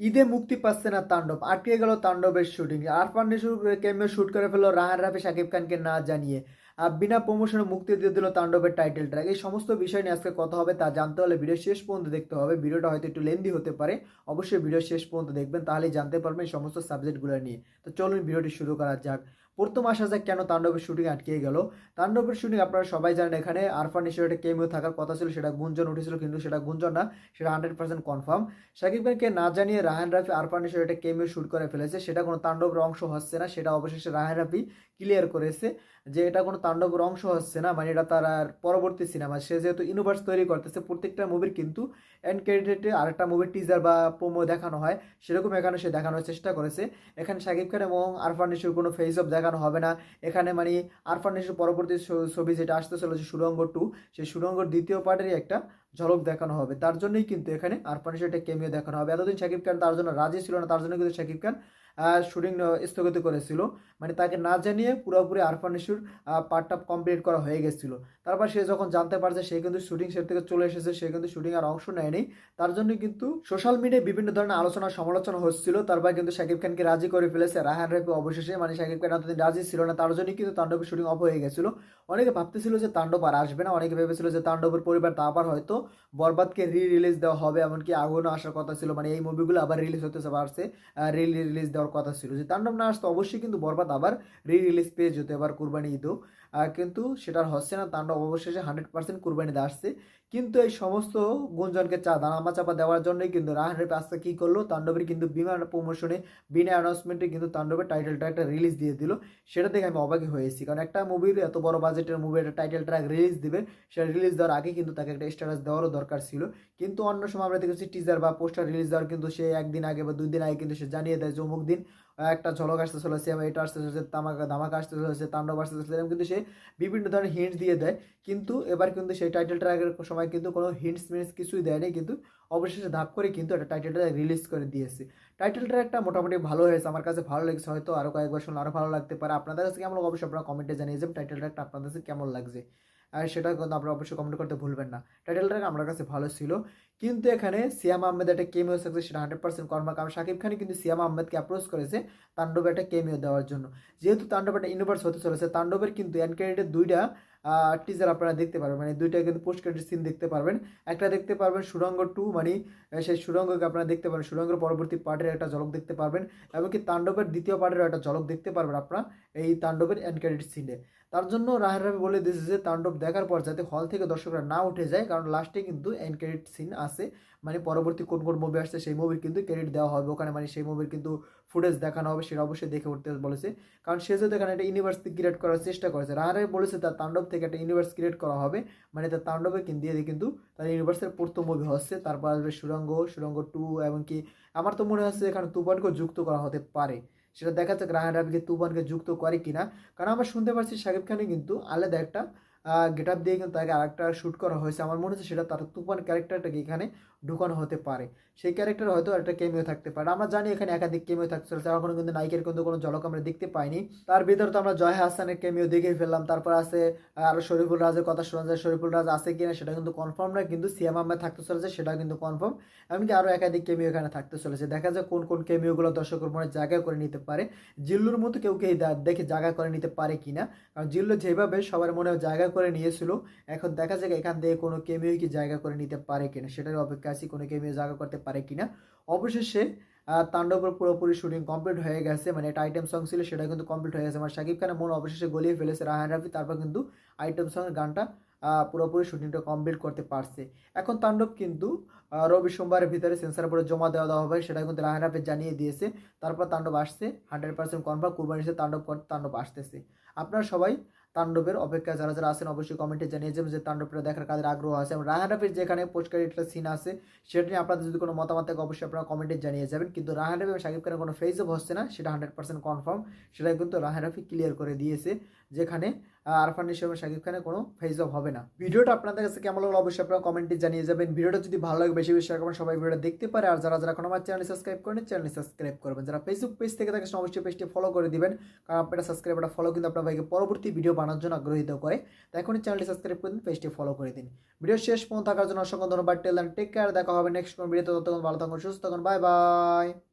ঈদে মুক্তি পাচ্ছে না তাণ্ডব। আটকে গেল তাণ্ডবের shooting. Arfan Nishu cameo shoot করে ফেলল রাহান রাফি, শাকিব খানকে না জানিয়ে। আর বিনা প্রমোশনে মুক্তি দিয়ে দিল তাণ্ডবের টাইটেল ট্র্যাক এই সমস্ত বিষয় নিয়ে আজকে কথা হবে, তা জানতে হলে ভিডিও শেষ পর্যন্ত দেখতে হবে। ভিডিওটা হয়তো একটু লেন্দি হতে পারে। অবশ্যই ভিডিও শেষ পর্যন্ত দেখবেন, তাহলেই জানতে পারবেন এই সমস্ত সাবজেক্টগুলো নিয়ে। তো চলুন ভিডিওটি শুরু করা যাক। প্রথম আসা যাক কেন তাণ্ডবের শুটিং আটকে গেল। তাণ্ডবের শুটিং আপনারা সবাই জানেন এখানে। আরফান নিশোর একটা কেমিও থাকার কথা ছিল, সেটা গুঞ্জন উঠেছিল, কিন্তু সেটা গুঞ্জন না, সেটা হান্ড্রেড পার্সেন্ট কনফার্ম শাকিব খানকে না জানিয়ে রাহান রাফি, আরফান নিশোর একটা কেমিও শুট করে ফেলেছে। সেটা কোনো তাণ্ডবের অংশ হচ্ছে না, সেটা অবশেষে রাহান রাফি ক্লিয়ার করেছে যে এটা কোনো তাণ্ডবের অংশ হচ্ছে না মানে এটা তার আর পরবর্তী সিনেমা সে যেহেতু ইউনিভার্স তৈরি করতেছে, প্রত্যেকটা মুভির কিন্তু এন্ড ক্রেডিটে আরেকটা মুভির টিজার বা প্রোমো দেখানো হয়, সেরকম এখানে সে দেখানোর চেষ্টা করেছে। এখানে শাকিব খান এবং আরফান নিশুর কোনো ফেস অফ দেখানো হবে না। এখানে মানে আরফান পরবর্তী ছবি যেটা আসতে চলেছে সুরঙ্গ টু সেই সুরঙ্গর দ্বিতীয় পার্টেরই একটা ঝলক দেখানো হবে। তার জন্যই কিন্তু এখানে আরফান একটা কেমিও দেখানো হবে। এতদিন শাকিব খান তার জন্য রাজি ছিল না, তার জন্য কিন্তু শাকিব খান শুটিং স্থগিত করেছিল। মানে তাকে না জানিয়ে পুরোপুরি আরফান নিশুর পার্টটা কমপ্লিট করা হয়ে গেছিল। তারপর সে যখন জানতে পারছে সে কিন্তু শুটিং সেট থেকে চলে এসেছে, সে কিন্তু শুটিং আর অংশ নেয়নি, তার জন্য কিন্তু সোশ্যাল মিডিয়ায় বিভিন্ন ধরনের আলোচনা সমালোচনা হচ্ছিল। তারপর কিন্তু শাকিব খানকে রাজি করে ফেলেছে রাহান রাফি অবশেষে। মানে শাকিব খান এতদিন রাজি ছিল না, তার জন্যই কিন্তু তাণ্ডবের শুটিং অফ হয়ে গেছিল। অনেকে ভাবতেছিল যে তাণ্ডব আর আসবে না, অনেকে ভেবেছিল যে তাণ্ডবের পরিবার তা আবার হয়তো বরবাদকে রি রিলিজ দেওয়া হবে, এমনকি আগুনও আসার কথা ছিল। মানে এই মুভিগুলো আবার রিলিজ হতে পারছে রি রিলিজ দেওয়ার কথা ছিল। যে তাণ্ডব না আসতো, অবশ্যই কিন্তু বরবাদ আবার রি রিলিজ পেয়ে যেত, এবার কুরবানি ঈদও কিন্তু সেটার হচ্ছে না, তাণ্ডব অবশেষে হান্ড্রেড পার্সেন্ট কুরবানিতে আসছে। কিন্তু এই সমস্ত গুঞ্জনকে চা, দানামা চাপা দেওয়ার জন্যই কিন্তু রাহান রেপ আজকে কী করল, তাণ্ডবের কিন্তু বিনা প্রমোশনে, বিনা অ্যানাউন্সমেন্টে কিন্তু তাণ্ডবের টাইটেল একটা রিলিজ দিয়ে দিল। সেটা দেখে আমি অবাকই হয়েছি কারণ একটা মুভির এত বড় বাজেটের মুভি একটা টাইটেল ট্র্যাক রিলিজ দিবে, সেটা রিলিজ দেওয়ার আগে কিন্তু তাকে একটা স্ট্যাটাস দেওয়ারও দরকার ছিল। কিন্তু অন্য সময় আমরা দেখেছি টিজার বা পোস্টার রিলিজ দেওয়ার কিন্তু সে একদিন আগে বা দুই দিন আগে কিন্তু সে জানিয়ে দেয় যে অমুক দিন একটা ঝলক আসতে চলেছে এবং এটা আসতে চলেছে তামাকা, ধামাকা আসতে চলেছে তাণ্ডব আসতে চলেছে এরকম কিন্তু সে বিভিন্ন ধরনের হিন্টস দিয়ে দেয়। কিন্তু এবার কিন্তু সেই টাইটেল ট্র্যাকের সময় কিন্তু কোনো হিন্টস মিন্টস কিছুই দেয়নি। কিন্তু অবশেষে ধাপ করে কিন্তু একটা টাইটেল ট্র্যাক রিলিজ করে দিয়েছে। টাইটেল ট্র্যাকটা মোটামুটি ভালো হয়েছে, আমার কাছে ভালো লেগেছে। হয়তো আরও কয়েকবার শুনলে আরও ভালো লাগতে পারে। আপনাদের কাছে কেমন অবশ্যই আপনারা কমেন্টে জানিয়ে যাবেন টাইটেল ট্র্যাকটা আপনাদের কাছে কেমন লাগছে? সেটা কিন্তু আপনারা অবশ্যই কমেন্ট করতে ভুলবেন না। টাইটেলটা আমার কাছে ভালো ছিল। কিন্তু এখানে সিয়াম আহমেদ একটা কেমিও সাকসেস সেটা হান্ড্রেড পার্সেন্ট কর্মা কারণ শাকিব খানই কিন্তু সিয়াম আহমেদকে অ্যাপ্রোচ করেছে তাণ্ডবে একটা কেমিও দেওয়ার জন্য। যেহেতু তাণ্ডব একটা ইউনিভার্স হতে চলেছে, তাণ্ডবের কিন্তু এন ক্রেডিটের দুইটা টিজার আপনারা দেখতে পারবেন। মানে দুইটা কিন্তু পোস্ট ক্রেডিট সিন দেখতে পারবেন। একটা দেখতে পারবেন সুরঙ্গ টু মানে সেই সুরঙ্গকে আপনারা দেখতে পারবেন। সুরঙ্গের পরবর্তী পার্টের একটা ঝলক দেখতে পারবেন। এমনকি তাণ্ডবের দ্বিতীয় পার্টের একটা ঝলক দেখতে পারবেন আপনারা এই তাণ্ডবের এন ক্রেডিট সিনে তার জন্য রাহের রাবি বলে দিয়েছে যে, তাণ্ডব দেখার পর যাতে হল থেকে দর্শকরা না উঠে যায়, কারণ লাস্টে কিন্তু এন ক্রেডিট সিন আছে। মানে পরবর্তী কোন কোন মুভি আসছে, সেই মুভির কিন্তু ক্রেডিট দেওয়া হবে। ওখানে মানে সেই মুভির কিন্তু ফুটেজ দেখানো হবে, সেটা অবশ্যই দেখে উঠতে বলেছে। কারণ সে যেহেতু এখানে একটা ইউনিভার্স ক্রিয়েট করার চেষ্টা করেছে রাহারে বলেছে তার তাণ্ডব থেকে একটা ইউনিভার্স ক্রিয়েট করা হবে মানে তার তাণ্ডবে কিন্তু দিয়ে কিন্তু তার ইউনিভার্সের প্রথম মুভি হচ্ছে। তারপর আসবে সুরঙ্গ সুরঙ্গ টু এমনকি আমার তো মনে হচ্ছে এখানে তুফানকেও যুক্ত করা হতে পারে। সেটা দেখা যাক রাহান রাফিকে তুফানকে যুক্ত করে কিনা। কারণ আমরা শুনতে পাচ্ছি শাকিব খানে কিন্তু আলাদা একটা গেট আপ দিয়ে কিন্তু তাকে আরেকটা শ্যুট করা হয়েছে। আমার মনে হচ্ছে সেটা তার তুফান ক্যারেক্টারটাকে এখানে ঢুকানো হতে পারে। সেই ক্যারেক্টার হয়তো একটা কেমিও থাকতে পারে। আমরা জানি এখানে একাধিক কেমিও থাকতে চলেছে। এখনও কিন্তু নায়িকের কিন্তু কোনো ঝলক আমরা দেখতে পাইনি। তার ভিতরে তো আমরা জয় হাসানের কেমিও দেখেই ফেললাম। তারপর আছে আরও শরীফুল রাজের কথা শোনা যায়। শরীফুল রাজ আছে কিনা সেটা কিন্তু কনফার্ম না কিন্তু সিএম আহমেদ থাকতে চলেছে সেটা কিন্তু কনফার্ম এমনকি আরও একাধিক কেমিও এখানে থাকতে চলেছে। দেখা যায় কোন কোন কেমিওগুলো দর্শকের মনে জায়গা করে নিতে পারে। জিল্লুর মতো কেউ কেউ দেখে জায়গা করে নিতে পারে কিনা। কারণ জিল্লু যেভাবে সবার মনে জায়গা করে নিয়েছিল। এখন দেখা যাক এখান থেকে কোনো কেমিও কি জায়গা করে নিতে পারে কিনা। সেটার অপেক্ষা আছি কোনো কেমিও জায়গা করতে পারে কিনা। অবশেষে তাণ্ডবের পুরোপুরি শুটিং কমপ্লিট হয়ে গেছে। মানে একটা আইটেম সং ছিল, সেটা কিন্তু কমপ্লিট হয়ে গেছে। মানে শাকিব খানের মন অবশেষে গলিয়ে ফেলেছে রাহান রাফি। তারপর কিন্তু আইটেম সঙ্গের গানটা পুরোপুরি শুটিংটা কমপ্লিট করতে পারছে। এখন তাণ্ডব কিন্তু রবি সোমবারের ভিতরে সেন্সার বোর্ডে জমা দেওয়া দেওয়া হবে, সেটা কিন্তু রাহান রাফি জানিয়ে দিয়েছে। তারপর তাণ্ডব আসছে হান্ড্রেড পার্সেন্ট কনফার্ম কুরবানি তাণ্ডব তাণ্ডব আসতেছে। আপনারা সবাই তাণ্ডবের অপেক্ষা যারা যারা আছেন অবশ্যই কমেন্টে জানিয়ে যাবেন যে তাণ্ডবটা দেখার কাদের আগ্রহ আছে। এবং রাহান রাফির যেখানে পুরস্কার একটা সিন আছে, সেটা নিয়ে আপনাদের যদি কোনো মতামত থাকে, অবশ্যই আপনারা কমেন্টে জানিয়ে যাবেন। কিন্তু রাহান রাফি এবং সাকিব খানের কোনো ফেসও হচ্ছে না, সেটা হান্ড্রেড পার্সেন্ট কনফার্ম সেটা কিন্তু রাহান রাফি ক্লিয়ার করে দিয়েছে, যেখানে আরফান নিশো এবং শাকিব খানের কোনো ফেস অফ হবে না। ভিডিওটা আপনাদের কাছে কেমন লাগল অবশ্যই আপনারা কমেন্টে জানিয়ে যাবেন। ভিডিওটা যদি ভালো লাগে, বেশি বেশি করবেন সবাই ভিডিওটা দেখতে পারে। আর যারা যারা কোনো আমার চ্যানেল সাবস্ক্রাইব করেন চ্যানেল সাবস্ক্রাইব করবেন। যারা ফেসবুক পেজ থেকে থাকেন অবশ্যই পেজটি ফলো করে দিবেন। কারণ আপনারা সাবস্ক্রাইব একটা ফলো কিন্তু আপনার ভাইকে পরবর্তী ভিডিও বানানোর জন্য আগ্রহীত করে। তাই এখনই চ্যানেলটি সাবস্ক্রাইব করে দিন পেজটি ফলো করে দিন। ভিডিও শেষ পর্যন্ত থাকার জন্য অসংখ্য ধন্যবাদ। টেল টেক কেয়ার দেখা হবে নেক্সট কোন ভিডিওতে ততক্ষণ ভালো থাকুন, সুস্থ থাকুন। Bye bye